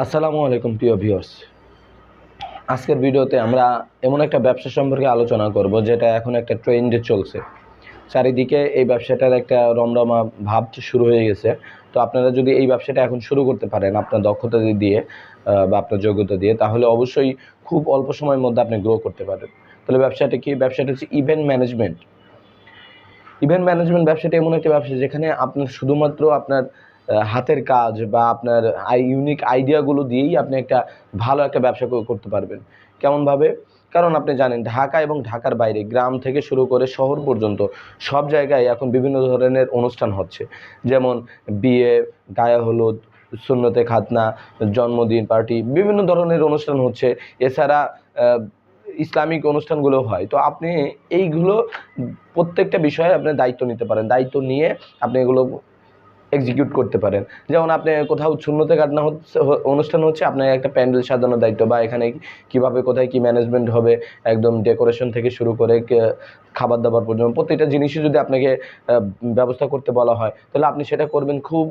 আসসালামু আলাইকুম, প্রিয় ভিউয়ার্স। আজকের ভিডিওতে আমরা এমন একটা ব্যবসা সম্পর্কে আলোচনা করব, যেটা এখন একটা ট্রেন্ডে চলছে। চারিদিকে এই ব্যবসাটার একটা রমরমা ভাব শুরু হয়ে গেছে। তো আপনারা যদি এই ব্যবসাটা এখন শুরু করতে পারেন, আপনার দক্ষতা দিয়ে বা আপনার যোগ্যতা দিয়ে, তাহলে অবশ্যই খুব অল্প সময়ের মধ্যে আপনি গ্রো করতে পারেন তাহলে ব্যবসাটা কি? ব্যবসাটা হচ্ছে ইভেন্ট ম্যানেজমেন্ট ইভেন্ট ম্যানেজমেন্ট ব্যবসাটা এমন একটা ব্যবসা, যেখানে আপনার শুধুমাত্র আপনার হাতের কাজ বা আপনার আই ইউনিক আইডিয়াগুলো দিয়েই আপনি একটা ভালো একটা ব্যবসা কর- করতে পারবেন। কেমনভাবে? কারণ আপনি জানেন, ঢাকা এবং ঢাকার বাইরে গ্রাম থেকে শুরু করে শহর পর্যন্ত সব জায়গায় এখন বিভিন্ন ধরনের অনুষ্ঠান হচ্ছে। যেমন বিয়ে, গায়ে হলুদ, সুন্নতে খাতনা, জন্মদিন পার্টি, বিভিন্ন ধরনের অনুষ্ঠান হচ্ছে। এছাড়া ইসলামিক অনুষ্ঠানগুলো হয়। তো আপনি এইগুলো প্রত্যেকটা বিষয়ে আপনি দায়িত্ব নিতে পারেন। দায়িত্ব নিয়ে আপনি এগুলো এক্সিকিউট করতে পারেন। যেমন আপনি কোথাও শূন্যতে কাটনা হচ্ছে অনুষ্ঠান হচ্ছে আপনার একটা প্যান্ডেল সাজানোর দায়িত্ব বা এখানে কীভাবে, কোথায় কি ম্যানেজমেন্ট হবে, একদম ডেকোরেশন থেকে শুরু করে খাবার দাবার পর্যন্ত, প্রত্যেকটা জিনিসই যদি আপনাকে ব্যবস্থা করতে বলা হয়, তাহলে আপনি সেটা করবেন খুব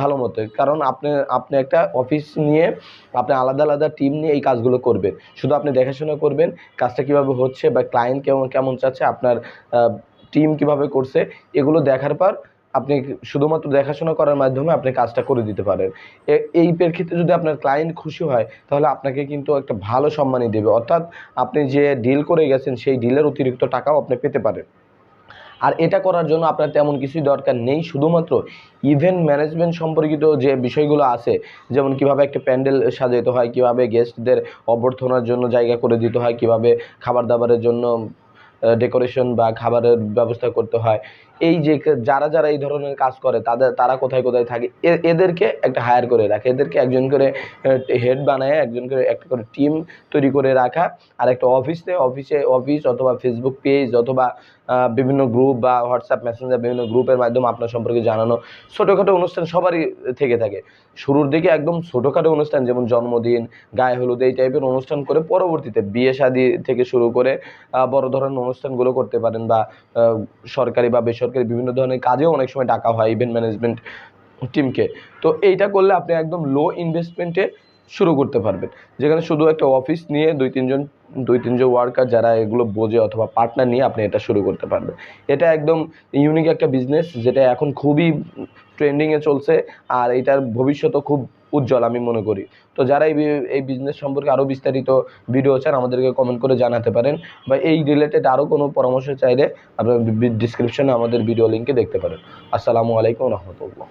ভালো মতো। কারণ আপনি আপনি একটা অফিস নিয়ে, আপনি আলাদা আলাদা টিম নিয়ে এই কাজগুলো করবেন। শুধু আপনি দেখাশোনা করবেন, কাজটা কীভাবে হচ্ছে বা ক্লায়েন্ট কেমন কেমন চাচ্ছে, আপনার টিম কীভাবে করছে, এগুলো দেখার পর আপনি শুধুমাত্র দেখাশোনা করার মাধ্যমে আপনি কাজটা করে দিতে পারেন। এই প্রেক্ষিতে যদি আপনার ক্লায়েন্ট খুশি হয়, তাহলে আপনাকে কিন্তু একটা ভালো সম্মানই দেবে। অর্থাৎ আপনি যে ডিল করে গেছেন, সেই ডিলের অতিরিক্ত টাকাও আপনি পেতে পারেন। আর এটা করার জন্য আপনার তেমন কিছুই দরকার নেই। শুধুমাত্র ইভেন্ট ম্যানেজমেন্ট সম্পর্কিত যে বিষয়গুলো আছে, যেমন কীভাবে একটা প্যান্ডেল সাজাতে হয়, কীভাবে গেস্টদের অভ্যর্থনার জন্য জায়গা করে দিতে হয়, কীভাবে খাবার দাবারের জন্য ডেকোরেশন বা খাবারের ব্যবস্থা করতে হয়। এই যে যারা যারা এই ধরনের কাজ করে, তাদের, তারা কোথায় কোথায় থাকে এদেরকে একটা হায়ার করে রাখে। এদেরকে একজন করে হেড বানায়, একজন করে, একটা করে টিম তৈরি করে রাখা। আর একটা অফিসে অফিসে অফিস অথবা ফেসবুক পেজ অথবা বিভিন্ন গ্রুপ বা হোয়াটসঅ্যাপ মেসেঞ্জার বিভিন্ন গ্রুপের মাধ্যমে আপনার সম্পর্কে জানানো ছোটোখাটো অনুষ্ঠান সবারই থেকে থাকে। শুরুর দিকে একদম ছোটোখাটো অনুষ্ঠান, যেমন জন্মদিন, গায়ে হলুদ, এই টাইপের অনুষ্ঠান করে পরবর্তীতে বিয়ে শাদী থেকে শুরু করে বড় ধরনের অনুষ্ঠানগুলো করতে পারেন বা সরকারি বা বেসরকারি বিভিন্ন ধরনের কাজেও অনেক সময় ডাকা হয় ইভেন্ট ম্যানেজমেন্ট টিমকে তো এইটা করলে আপনি একদম লো ইনভেস্টমেন্টে শুরু করতে পারবেন। যেখানে শুধু একটা অফিস নিয়ে দুই, তিনজন দুই, তিনজন ওয়ার্কার যারা এগুলো বোঝে অথবা পার্টনার নিয়ে আপনি এটা শুরু করতে পারবেন। এটা একদম ইউনিক একটা বিজনেস যেটা এখন খুবই ট্রেন্ডিংয়ে চলছে আর এটার ভবিষ্যৎও খুব উজ্জ্বল, আমি মনে করি। তো যারা এই এই বিজনেস সম্পর্কে আরও বিস্তারিত ভিডিও চান, আমাদেরকে কমেন্ট করে জানাতে পারেন বা এই রিলেটেড আরও কোনো পরামর্শ চাইলে আপনার ডিসক্রিপশনে আমাদের ভিডিও লিঙ্কে দেখতে পারেন। আসসালামু আলাইকুম রহমতুল্লাহ।